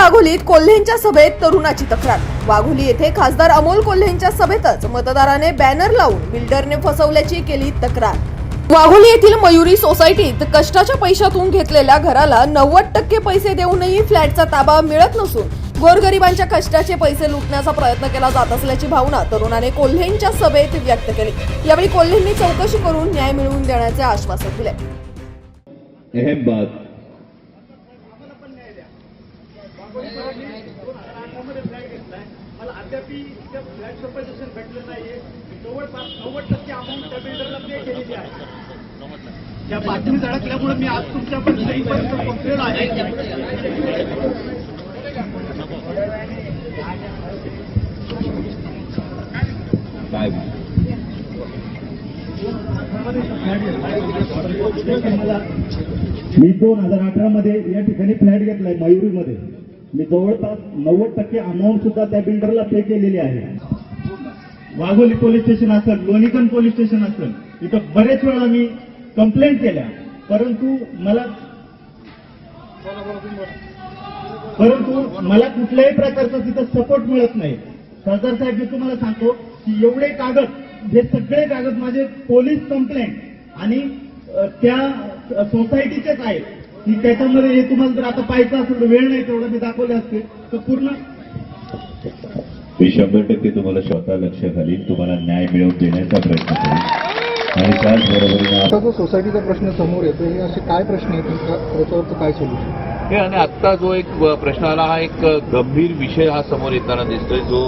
वाघोलीत कोल्हेंच्या सभेत तरुणाची तक्रार. वाघोली येथे खासदार अमोल कोल्हेंच्या सभेतच मतदाराने बॅनर लावून बिल्डरने फसवल्याची केली तक्रार. वाघोली येथील मयुरी सोसायटीत कष्टाच्या पैशातून घेतलेल्या घराला नव्वद टक्के पैसे देऊनही फ्लॅटचा ताबा मिळत नसून गोरगरिबांच्या कष्टाचे पैसे लुटण्याचा प्रयत्न केला जात असल्याची भावना तरुणाने कोल्हेंच्या सभेत व्यक्त केली. यावेळी कोल्हेंनी चौकशी करून न्याय मिळवून देण्याचे आश्वासन दिले. अहम अद्याप त्या फ्लॅट पोझिशन भेटलं नाहीये जवळपास नव्वद टक्के अमाऊंट त्या बिल्डरला पे केलेली आहे. या बातमी झळकल्यामुळे मी आज तुमच्या तुमच्यापर्यंत पोहोचलेलो आहे. मी दोन हजार अठरा मध्ये या ठिकाणी फ्लॅट घेतलाय मयुरीमध्ये. मी जवळपास नव्वद टक्के अमाऊंट सुद्धा त्या बिल्डरला पे केलेली आहे. वाघोली पोलीस स्टेशन असेल लोणीकन पोलीस स्टेशन असेल इथं बरेच वेळा मी कंप्लेंट केल्या. परंतु मला परंतु मला कुठल्याही प्रकारचा तिथं सपोर्ट मिळत नाही. सरदार साहेब मी तुम्हाला सांगतो की एवढे कागद हे सगळे कागद माझे पोलीस कंप्लेंट आणि त्या सोसायटीचेच आहेत. की त्याच्यामध्ये हे तुम्हाला जर आता पाहायचं असेल तर वेळ नाही तेवढं मी दाखवले असते. तर पूर्ण मी शंभर टक्के तुम्हाला स्वतः लक्ष घालीन तुम्हाला न्याय मिळवून देण्याचा प्रयत्न करीन. आणि त्याचबरोबरीने आता जो सोसायटीचा प्रश्न समोर येतो हे असे काय प्रश्न आहेत? तुमचा त्याच्यावरचं काय सोल्युशन हे आणि आत्ता जो एक प्रश्न आला हा एक गंभीर विषय हा समोर येताना दिसतोय जो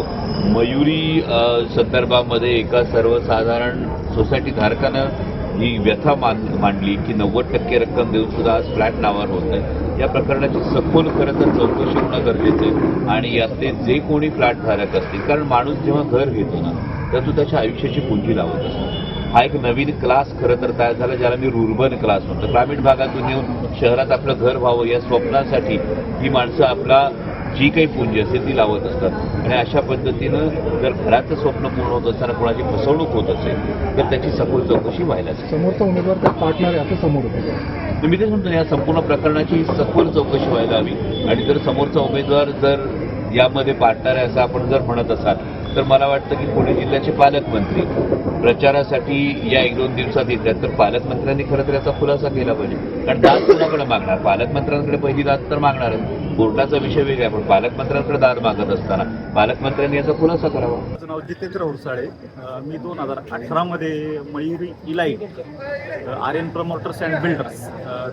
मयुरी अ, संदर्भामध्ये एका सर्वसाधारण सोसायटी धारकानं ही व्यथा मान मांडली की नव्वद टक्के रक्कम देऊन सुद्धा आज फ्लॅट नावावर होत आहे. या प्रकरणाची सखोल खरं तर चौकशी होणं गरजेचं आहे आणि यातले जे कोणी फ्लॅट धारक असतील कारण माणूस जेव्हा घर घेतो ना तर तो त्याच्या आयुष्याची पुंजी लावत असतो. हा एक नवीन क्लास खरं तर तयार झाला ज्याला मी रुर्बन क्लास म्हणतो. ग्रामीण भागातून येऊन शहरात आपलं घर व्हावं या स्वप्नासाठी ही माणसं आपला जी काही पुंजी असते ती लावत असतात. आणि अशा पद्धतीनं जर घराचं स्वप्न पूर्ण होत असताना कोणाची फसवणूक होत असेल तर त्याची सखोल चौकशी व्हायलाच हवी. समोरचा उमेदवार त्या पार्टनर आहे असं समोर मी तेच म्हणतो या संपूर्ण प्रकरणाची सखोल चौकशी व्हायला हवी. आणि जर समोरचा उमेदवार जर यामध्ये पार्टनर आहे असं आपण जर म्हणत असाल तर मला वाटतं की पुणे जिल्ह्याचे पालकमंत्री प्रचारासाठी या एक दोन दिवसात येतात. तर पालकमंत्र्यांनी खरं तर याचा खुलासा केला पाहिजे. कारण दाद कोणाकडे मागणार? पालकमंत्र्यांकडे पहिली दाद तर मागणारच कोर्टाचा विषय वेगळा आहे पण पालकमंत्र्यांकडे दाद मागत असताना पालकमंत्र्यांनी याचा खुलासा करावा. माझं नाव जितेंद्र होरसाळे मी दोन हजार अठरामध्ये Mayuri elite R N promoters and builders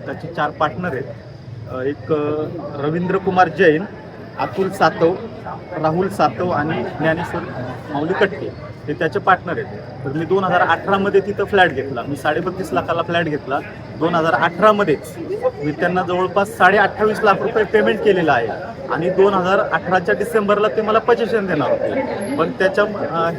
त्याचे चार पार्टनर आहेत. एक रवींद्र कुमार जैन अतुल सातव राहुल सातव आणि ज्ञानेश्वर माऊली कट्टे हे त्याचे पार्टनर आहेत. तर मी दोन हजार अठरामध्ये तिथं फ्लॅट घेतला. मी साडेबत्तीस लाखाला फ्लॅट घेतला. दोन हजार अठरामध्येच मी त्यांना जवळपास साडे अठ्ठावीस लाख रुपये पेमेंट केलेलं आहे. आणि दोन हजार अठराच्या डिसेंबरला ते मला पजेशन देणार होते. पण त्याच्या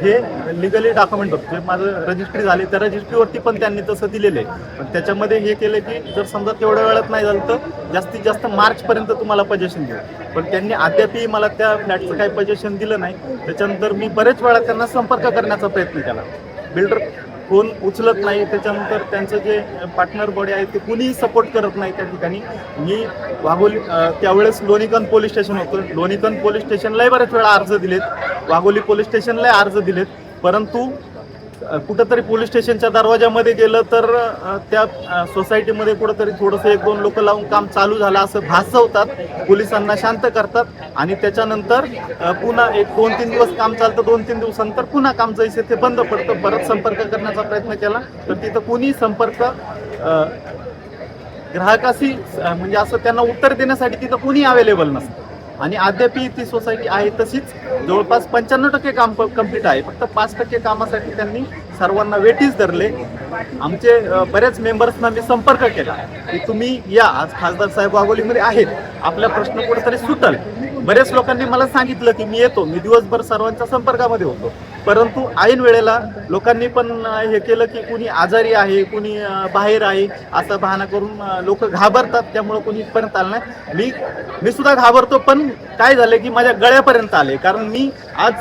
हे लिगली डॉक्युमेंट होते. माझं रजिस्ट्री झाली त्या रजिस्ट्रीवरती पण त्यांनी तसं दिलेलं आहे. पण त्याच्यामध्ये हे केलं की जर समजा तेवढ्या वेळात नाही झालं तर जास्तीत जास्त मार्चपर्यंत तुम्हाला पजेशन देऊ. पण त्यांनी अद्यापही मला त्या फ्लॅटचं काही पजेशन दिलं नाही. त्याच्यानंतर मी बरेच वेळा त्यांना संपर्क करण्याचा प्रयत्न केला. बिल्डर फोन उचलत नाही त्याच्यानंतर त्यांचं जे पार्टनर बॉडी आहे ते कुणीही सपोर्ट करत नाही त्या ठिकाणी. मी वाघोली त्यावेळेस लोणीकन पोलीस स्टेशन होतं. लोणीकन पोलीस स्टेशनलाही बऱ्याच वेळा अर्ज दिलेत. वाघोली पोलीस स्टेशनलाही अर्ज दिलेत. परंतु कुठंतरी पोलीस स्टेशनच्या दरवाजामध्ये गेलं तर त्या सोसायटीमध्ये कुठंतरी थोडंसं एक दोन लोक लावून काम चालू झालं असं भासवतात. पोलिसांना शांत करतात. आणि त्याच्यानंतर पुन्हा एक दोन तीन दिवस काम चालतं. दोन तीन दिवसानंतर पुन्हा काम जायचं ते बंद पडतं. परत संपर्क करण्याचा प्रयत्न केला. तर तिथं कुणी संपर्क ग्राहकाशी म्हणजे असं त्यांना उत्तर देण्यासाठी तिथं कुणी अवेलेबल नसतं. आणि अद्यापही ती सोसायटी आहे तशीच. जवळपास पंच्याण्णव टक्के काम कंप्लीट आहे. फक्त पाच टक्के कामासाठी त्यांनी सर्वांना वेटीस धरले. आमचे बऱ्याच मेंबर्सना मी संपर्क केला की तुम्ही या. आज खासदार साहेब वाघोलीमध्ये आहेत. आपला प्रश्न कुठेतरी सुटल. बऱ्याच लोकांनी मला सांगितलं की मी येतो. मी दिवसभर सर्वांच्या संपर्कामध्ये होतो. परंतु ऐन वेळेला लोकांनी पण हे केलं की कुणी आजारी आहे कुणी बाहेर आहे असं बहाणा करून लोक घाबरतात त्यामुळं कुणी पर्यंत आलं नाही. मी मी सुद्धा घाबरतो पण काय झालं की माझ्या गळ्यापर्यंत आले. कारण मी आज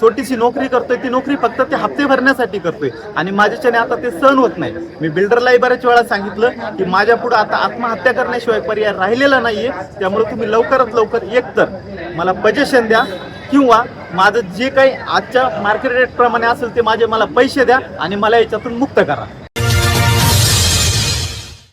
छोटीशी नोकरी करतोय ती नोकरी फक्त ते हप्ते भरण्यासाठी करतोय. आणि माझ्याच्याने आता ते सहन होत नाही. मी बिल्डरलाही बऱ्याच वेळा सांगितलं की माझ्या पुढे आता आत्महत्या करण्याशिवाय पर्याय राहिलेला नाहीये. त्यामुळे तुम्ही लवकरात लवकर एकतर मला पजेशन द्या किंवा माझं जे काही आजच्या मार्केट रेटप्रमाणे असेल ते माझे मला पैसे द्या आणि मला याच्यातून मुक्त करा.